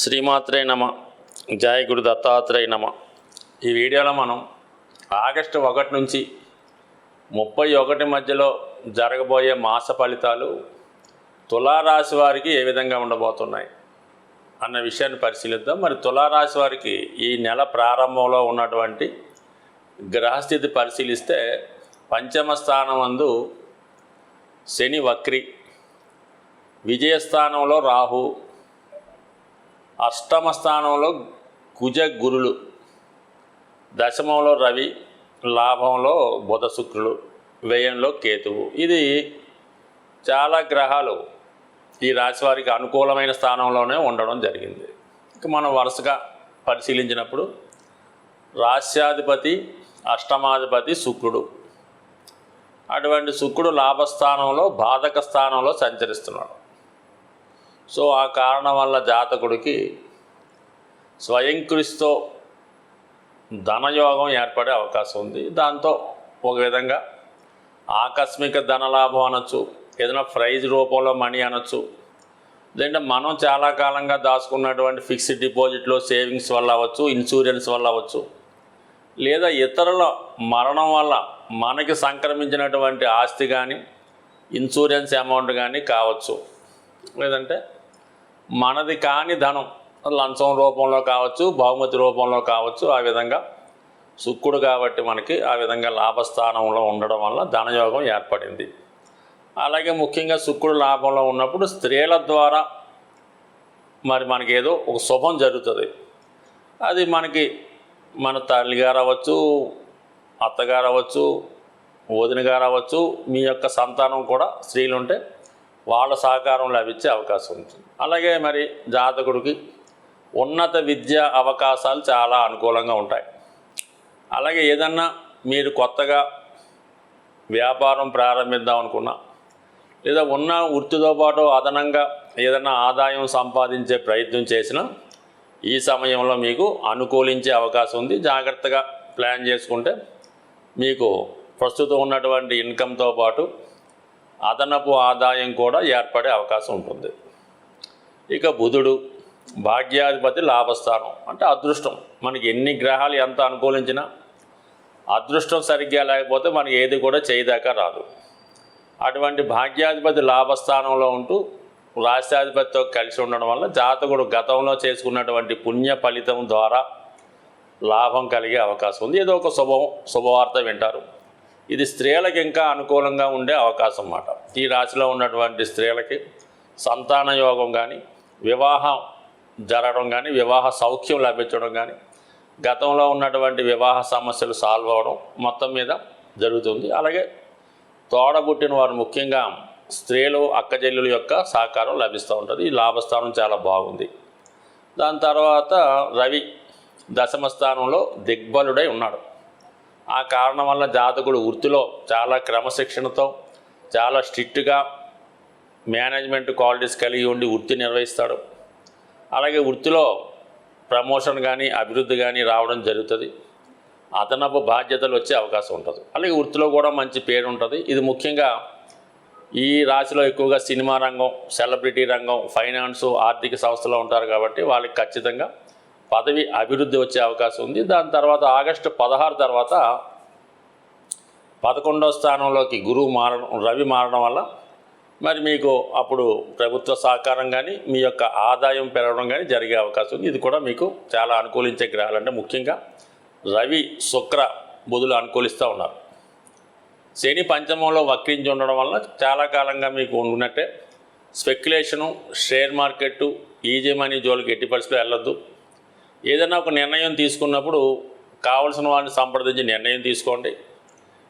శ్రీమాత్రే నమ. జయ గురు దత్తాత్రేయ నమ. ఈ వీడియోలో మనం ఆగస్టు ఒకటి నుంచి ముప్పై ఒకటి మధ్యలో జరగబోయే మాస ఫలితాలు తులారాశి వారికి ఏ విధంగా ఉండబోతున్నాయి అన్న విషయాన్ని పరిశీలిద్దాం. మరి తులారాశి వారికి ఈ నెల ప్రారంభంలో ఉన్నటువంటి గ్రహస్థితి పరిశీలిస్తే పంచమ స్థానం అందు శని వక్రి విజయస్థానంలో రాహు అష్టమ స్థానంలో కుజ గురులు. దశమంలో రవి లాభంలో బుధ శుక్రులు వ్యయంలో కేతువు. ఇది చాలా గ్రహాలు ఈ రాశి వారికి అనుకూలమైన స్థానంలోనే ఉండడం జరిగింది. ఇక మనం వరుసగా పరిశీలించినప్పుడు రాశ్యాధిపతి అష్టమాధిపతి శుక్రుడు. అటువంటి శుక్రుడు లాభస్థానంలో బాధక స్థానంలో సంచరిస్తున్నాడు. సో ఆ కారణం వల్ల జాతకుడికి స్వయంకృషితో ధనయోగం ఏర్పడే అవకాశం ఉంది. దాంతో ఒక విధంగా ఆకస్మిక ధనలాభం అనొచ్చు ఏదైనా ప్రైజ్ రూపంలో మనీ అనొచ్చు లేదంటే మనం చాలా కాలంగా దాచుకున్నటువంటి ఫిక్స్డ్ డిపాజిట్లో సేవింగ్స్ వల్ల అవ్వచ్చు ఇన్సూరెన్స్ వల్ల అవ్వచ్చు లేదా ఇతరుల మరణం వల్ల మనకి సంక్రమించినటువంటి ఆస్తి కానీ ఇన్సూరెన్స్ అమౌంట్ కానీ కావచ్చు. లేదంటే మనది కాని ధనం లంచం రూపంలో కావచ్చు బహుమతి రూపంలో కావచ్చు ఆ విధంగా శుక్రుడు కాబట్టి మనకి ఆ విధంగా లాభస్థానంలో ఉండడం వల్ల ధనయోగం ఏర్పడింది. అలాగే ముఖ్యంగా శుక్రుడు లాభంలో ఉన్నప్పుడు స్త్రీల ద్వారా మరి మనకి ఏదో ఒక శుభం జరుగుతుంది. అది మనకి మన తల్లిగారు అవ్వచ్చు అత్తగారు అవ్వచ్చు వదిన గారు అవ్వచ్చు మీ యొక్క సంతానం కూడా స్త్రీలు ఉంటే వాళ్ళ సహకారం లభించే అవకాశం ఉంటుంది. అలాగే మరి జాతకుడికి ఉన్నత విద్య అవకాశాలు చాలా అనుకూలంగా ఉంటాయి. అలాగే ఏదన్నా మీరు కొత్తగా వ్యాపారం ప్రారంభిద్దాం అనుకున్నా లేదా ఉన్న వృత్తితో పాటు అదనంగా ఏదైనా ఆదాయం సంపాదించే ప్రయత్నం చేసినా ఈ సమయంలో మీకు అనుకూలించే అవకాశం ఉంది. జాగ్రత్తగా ప్లాన్ చేసుకుంటే మీకు ప్రస్తుతం ఉన్నటువంటి ఇన్కంతో పాటు అదనపు ఆదాయం కూడా ఏర్పడే అవకాశం ఉంటుంది. ఇక బుధుడు భాగ్యాధిపతి లాభస్థానం అంటే అదృష్టం. మనకి ఎన్ని గ్రహాలు ఎంత అనుకూలించినా అదృష్టం సరిగ్గా లేకపోతే మనకి ఏది కూడా చేయదాకా రాదు. అటువంటి భాగ్యాధిపతి లాభస్థానంలో ఉంటూ రాష్ట్రాధిపతితో కలిసి ఉండడం వల్ల జాతకుడు గతంలో చేసుకున్నటువంటి పుణ్య ఫలితం ద్వారా లాభం కలిగే అవకాశం ఉంది. ఏదో ఒక శుభం శుభవార్త వింటారు. ఇది స్త్రీలకు ఇంకా అనుకూలంగా ఉండే అవకాశం అన్నమాట. ఈ రాశిలో ఉన్నటువంటి స్త్రీలకి సంతాన యోగం కానీ వివాహం జరగడం కానీ వివాహ సౌఖ్యం లభించడం కానీ గతంలో ఉన్నటువంటి వివాహ సమస్యలు సాల్వ్ అవ్వడం మొత్తం మీద జరుగుతుంది. అలాగే తోడబుట్టిన వారు ముఖ్యంగా స్త్రీలు అక్కజల్లుల యొక్క సహకారం లభిస్తూ ఉంటుంది. ఈ లాభస్థానం చాలా బాగుంది. దాని తర్వాత రవి దశమ స్థానంలో దిగ్బలుడై ఉన్నాడు. ఆ కారణం వల్ల జాతకుడు వృత్తిలో చాలా క్రమశిక్షణతో చాలా స్ట్రిక్ట్గా మేనేజ్మెంట్ క్వాలిటీస్ కలిగి ఉండి వృత్తి నిర్వహిస్తాడు. అలాగే వృత్తిలో ప్రమోషన్ కానీ అభివృద్ధి కానీ రావడం జరుగుతుంది. అదనపు బాధ్యతలు వచ్చే అవకాశం ఉంటుంది. అలాగే వృత్తిలో కూడా మంచి పేరు ఉంటుంది. ఇది ముఖ్యంగా ఈ రాశిలో ఎక్కువగా సినిమా రంగం సెలబ్రిటీ రంగం ఫైనాన్స్ ఆర్థిక సంస్థలో ఉంటారు కాబట్టి వాళ్ళకి ఖచ్చితంగా పదవి అభివృద్ధి వచ్చే అవకాశం ఉంది. దాని తర్వాత ఆగస్టు పదహారు తర్వాత పదకొండవ స్థానంలోకి గురువు మారడం రవి మారడం వల్ల మరి మీకు అప్పుడు ప్రభుత్వ సహకారం కానీ మీ యొక్క ఆదాయం పెరగడం కానీ జరిగే అవకాశం ఉంది. ఇది కూడా మీకు చాలా అనుకూలించే గ్రహాలు అంటే ముఖ్యంగా రవి శుక్ర బుధులు అనుకూలిస్తూ ఉన్నారు. శని పంచమంలో వక్రించి ఉండడం వల్ల చాలా కాలంగా మీకు ఉన్నట్టే speculation share market easy money జోలికి ఎట్టి పరిస్థితిలో వెళ్ళొద్దు. ఏదైనా ఒక నిర్ణయం తీసుకున్నప్పుడు కావలసిన వారిని సంప్రదించి నిర్ణయం తీసుకోండి.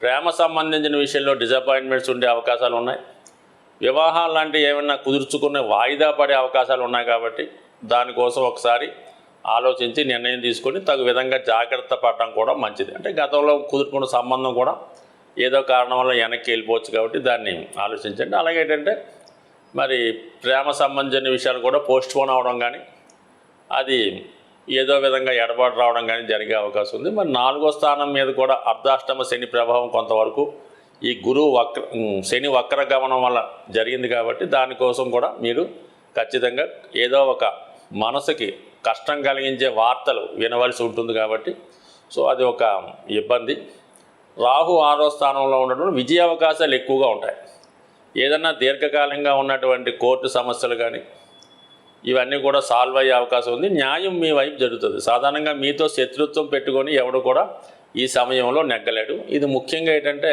ప్రేమ సంబంధించిన విషయంలో డిసప్పాయింట్మెంట్స్ ఉండే అవకాశాలు ఉన్నాయి. వివాహాలు లాంటివి ఏమైనా కుదుర్చుకునే వాయిదా పడే అవకాశాలు ఉన్నాయి కాబట్టి దానికోసం ఒకసారి ఆలోచించి నిర్ణయం తీసుకొని తగు విధంగా జాగ్రత్త పడడం కూడా మంచిది. అంటే గతంలో కుదుర్చుకున్న సంబంధం కూడా ఏదో కారణం వల్ల వెనక్కి వెళ్ళిపోవచ్చు కాబట్టి దాన్ని ఆలోచించండి. అలాగే ఏంటంటే మరి ప్రేమ సంబంధించిన విషయాలు కూడా పోస్ట్ పోన్ అవడం కానీ అది ఏదో విధంగా ఎడబాటు రావడం కానీ జరిగే అవకాశం ఉంది. మరి నాలుగో స్థానం మీద కూడా అర్ధాష్టమ శని ప్రభావం కొంతవరకు ఈ గురువు వక్ర శని వక్ర గమనం వల్ల జరిగింది కాబట్టి దానికోసం కూడా మీరు ఖచ్చితంగా ఏదో ఒక మనసుకి కష్టం కలిగించే వార్తలు వినవలసి ఉంటుంది కాబట్టి సో అది ఒక ఇబ్బంది. రాహు ఆరో స్థానంలో ఉండడం విజయ అవకాశాలు ఎక్కువగా ఉంటాయి. ఏదన్నా దీర్ఘకాలంగా ఉన్నటువంటి కోర్టు సమస్యలు కానీ ఇవన్నీ కూడా సాల్వ్ అయ్యే అవకాశం ఉంది. న్యాయం మీ వైపు జరుగుతుంది. సాధారణంగా మీతో శత్రుత్వం పెట్టుకొని ఎవడు కూడా ఈ సమయంలో నెగ్గలేడు. ఇది ముఖ్యంగా ఏంటంటే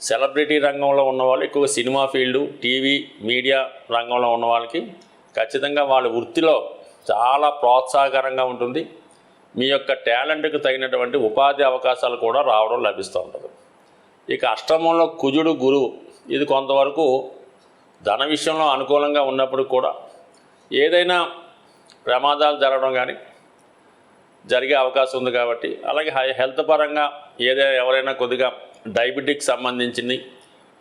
సెలబ్రిటీ రంగంలో ఉన్నవాళ్ళు ఎక్కువ సినిమా ఫీల్డు టీవీ మీడియా రంగంలో ఉన్న వాళ్ళకి ఖచ్చితంగా వాళ్ళ వృత్తిలో చాలా ప్రోత్సాహకరంగా ఉంటుంది. మీ యొక్క టాలెంట్కి తగినటువంటి ఉపాధి అవకాశాలు కూడా రావడం లభిస్తూ ఉంటుంది. ఇక అష్టమంలో కుజుడు గురువు. ఇది కొంతవరకు ధన విషయంలో అనుకూలంగా ఉన్నప్పుడు కూడా ఏదైనా ప్రమాదాలు జరగడం కానీ జరిగే అవకాశం ఉంది కాబట్టి అలాగే హై హెల్త్ పరంగా ఏదైనా ఎవరైనా కొద్దిగా డయాబెటిక్ సంబంధించింది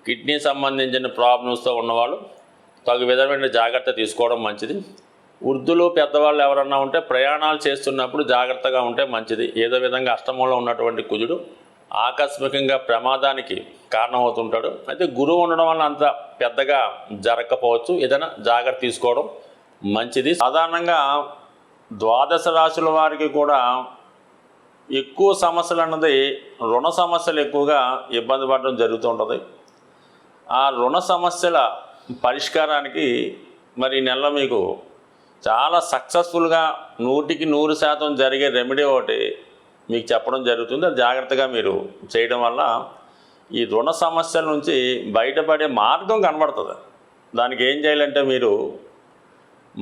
కిడ్నీ సంబంధించిన ప్రాబ్లమ్స్తో ఉన్నవాళ్ళు తగు విధమైన జాగ్రత్త తీసుకోవడం మంచిది. వృద్ధులు పెద్దవాళ్ళు ఎవరన్నా ఉంటే ప్రయాణాలు చేస్తున్నప్పుడు జాగ్రత్తగా ఉంటే మంచిది. ఏదో విధంగా అష్టమంలో ఉన్నటువంటి కుజుడు ఆకస్మికంగా ప్రమాదానికి కారణమవుతుంటాడు. అయితే గురువు ఉండడం వల్ల అంత పెద్దగా జరగకపోవచ్చు. ఏదైనా జాగ్రత్త తీసుకోవడం మంచిది. సాధారణంగా ద్వాదశ రాశుల వారికి కూడా ఎక్కువ సమస్యలు అన్నది రుణ సమస్యలు ఎక్కువగా ఇబ్బంది పడడం జరుగుతూ ఉంటుంది. ఆ రుణ సమస్యల పరిష్కారానికి మరి నెల నెలలో మీకు చాలా సక్సెస్ఫుల్గా నూటికి నూరు శాతం జరిగే రెమెడీ ఒకటి మీకు చెప్పడం జరుగుతుంది. అది జాగ్రత్తగా మీరు చేయడం వల్ల ఈ రుణ సమస్యల నుంచి బయటపడే మార్గం కనబడుతుంది. దానికి ఏం చేయాలంటే మీరు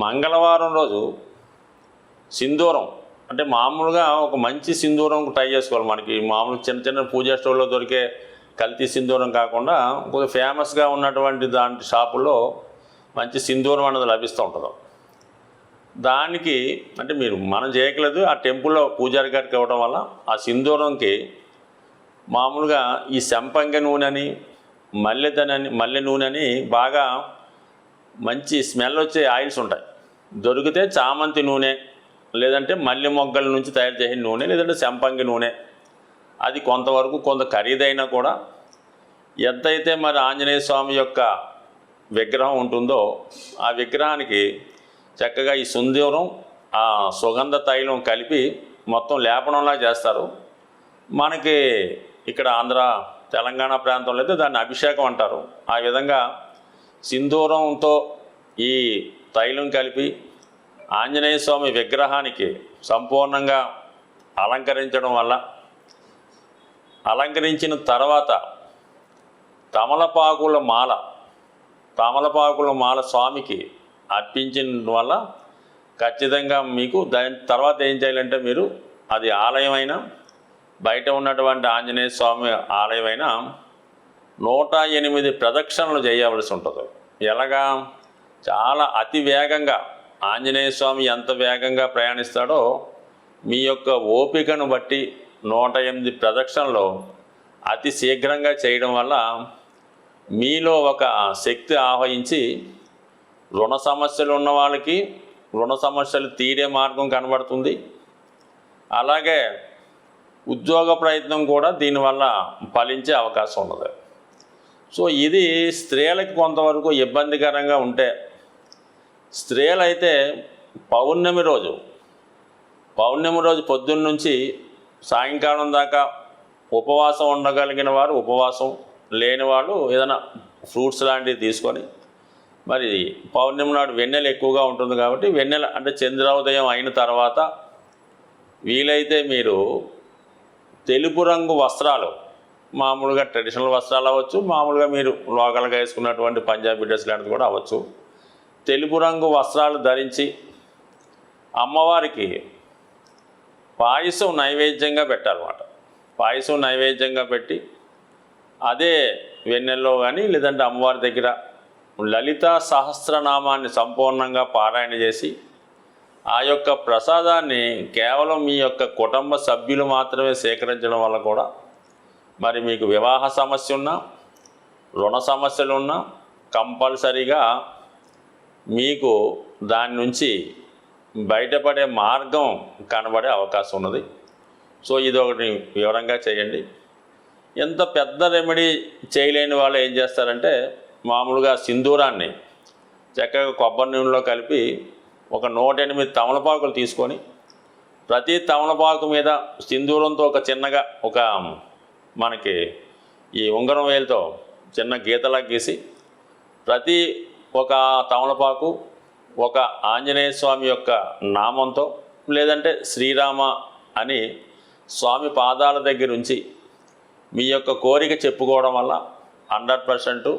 మంగళవారం రోజు సింధూరం అంటే మామూలుగా ఒక మంచి సింధూరం ట్రై చేసుకోవాలి. మనకి మామూలు చిన్న చిన్న పూజా స్టోర్లో దొరికే కల్తీ సింధూరం కాకుండా కొంచెం ఫేమస్గా ఉన్నటువంటి దాంట్ షాపుల్లో మంచి సింధూరం అనేది లభిస్తూ ఉంటుంది. దానికి అంటే మీరు మనం చేయట్లేదు ఆ టెంపుల్లో పూజారి గారికి ఇవ్వడం వల్ల ఆ సింధూరంకి మామూలుగా ఈ సంపంగ నూనె అని మల్లెదనని మల్లె నూనె అని బాగా మంచి స్మెల్ వచ్చే ఆయిల్స్ ఉంటాయి. దొరికితే చామంతి నూనె లేదంటే మల్లె మొగ్గల నుంచి తయారు చేసిన నూనె లేదంటే శంపంగి నూనె. అది కొంతవరకు కొంత ఖరీదైనా కూడా ఎంతైతే మరి ఆంజనేయ స్వామి యొక్క విగ్రహం ఉంటుందో ఆ విగ్రహానికి చక్కగా ఈ సుందూరం ఆ సుగంధ తైలం కలిపి మొత్తం లేపనంలా చేస్తారు. మనకి ఇక్కడ ఆంధ్ర తెలంగాణ ప్రాంతంలో అయితే దాన్ని అభిషేకం అంటారు. ఆ విధంగా సింధూరంతో ఈ తైలం కలిపి ఆంజనేయ స్వామి విగ్రహానికి సంపూర్ణంగా అలంకరించడం వల్ల అలంకరించిన తర్వాత తమలపాకుల మాల తమలపాకుల మాల స్వామికి అర్పించిన వల్ల ఖచ్చితంగా మీకు దాని తర్వాత ఏం చేయాలంటే మీరు అది ఆలయమైనా బయట ఉన్నటువంటి ఆంజనేయ స్వామి ఆలయమైనా నూట ఎనిమిది ప్రదక్షిణలు చేయవలసి ఉంటుంది. ఎలాగా? చాలా అతి వేగంగా. ఆంజనేయ స్వామి ఎంత వేగంగా ప్రయాణిస్తాడో మీ యొక్క ఓపికను బట్టి నూట ఎనిమిది ప్రదక్షిణలు అతి శీఘ్రంగా చేయడం వల్ల మీలో ఒక శక్తి ఆహ్వయించి రుణ సమస్యలు ఉన్న వాళ్ళకి రుణ సమస్యలు తీరే మార్గం కనబడుతుంది. అలాగే ఉద్యోగ ప్రయత్నం కూడా దీనివల్ల ఫలించే అవకాశం ఉన్నది. సో ఇది స్త్రీలకు కొంతవరకు ఇబ్బందికరంగా ఉంటే స్త్రీలైతే పౌర్ణమి రోజు పౌర్ణమి రోజు పొద్దున్న నుంచి సాయంకాలం దాకా ఉపవాసం ఉండగలిగిన వారు ఉపవాసం లేని వాళ్ళు ఏదైనా ఫ్రూట్స్ లాంటివి తీసుకొని మరి పౌర్ణమి నాడు వెన్నెల ఎక్కువగా ఉంటుంది కాబట్టి వెన్నెల అంటే చంద్రోదయం అయిన తర్వాత వీలైతే మీరు తెలుపు రంగు వస్త్రాలు మామూలుగా ట్రెడిషనల్ వస్త్రాలు అవ్వచ్చు మామూలుగా మీరు లోకల్గా వేసుకున్నటువంటి పంజాబీ డ్రెస్ లాంటిది కూడా అవ్వచ్చు. తెలుపు రంగు వస్త్రాలు ధరించి అమ్మవారికి పాయసం నైవేద్యంగా పెట్టాలన్నమాట. పాయసం నైవేద్యంగా పెట్టి అదే వెన్నెల్లో కానీ లేదంటే అమ్మవారి దగ్గర లలిత సహస్రనామాన్ని సంపూర్ణంగా పారాయణ చేసి ఆ యొక్క ప్రసాదాన్ని కేవలం మీ యొక్క కుటుంబ సభ్యులు మాత్రమే సేకరించడం వల్ల కూడా మరి మీకు వివాహ సమస్య ఉన్నా రుణ సమస్యలు ఉన్నా కంపల్సరీగా మీకు దాని నుంచి బయటపడే మార్గం కనబడే అవకాశం ఉన్నది. సో ఇది ఒకటి వివరంగా చేయండి. ఎంత పెద్ద రెమెడీ చేయలేని వాళ్ళు ఏం చేస్తారంటే మామూలుగా సింధూరాన్ని చక్కగా కొబ్బరి నూనెలో కలిపి ఒక నూట ఎనిమిది తమలపాకులు తీసుకొని ప్రతి తమలపాకు మీద సింధూరంతో ఒక చిన్నగా ఒక మనకి ఈ ఉంగరం వేలుతో చిన్న గీతలా గీసి ప్రతి ఒక తమలపాకు ఒక ఆంజనేయ స్వామి యొక్క నామంతో లేదంటే శ్రీరామ అని స్వామి పాదాల దగ్గర ఉంచి మీ యొక్క కోరిక చెప్పుకోవడం వల్ల హండ్రెడ్ పర్సెంట్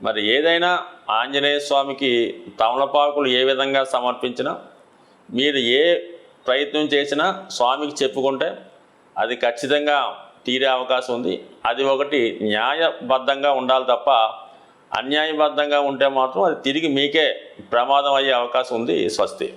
మరి ఏదైనా ఆంజనేయ స్వామికి తమలపాకులు ఏ విధంగా సమర్పించినా మీరు ఏ ప్రయత్నం చేసినా స్వామికి చెప్పుకుంటే అది ఖచ్చితంగా తీరే అవకాశం ఉంది. అది ఒకటి న్యాయబద్ధంగా ఉండాలి తప్ప అన్యాయబద్ధంగా ఉంటే మాత్రం అది తిరిగి మీకే ప్రమాదం అయ్యే అవకాశం ఉంది స్వస్తి.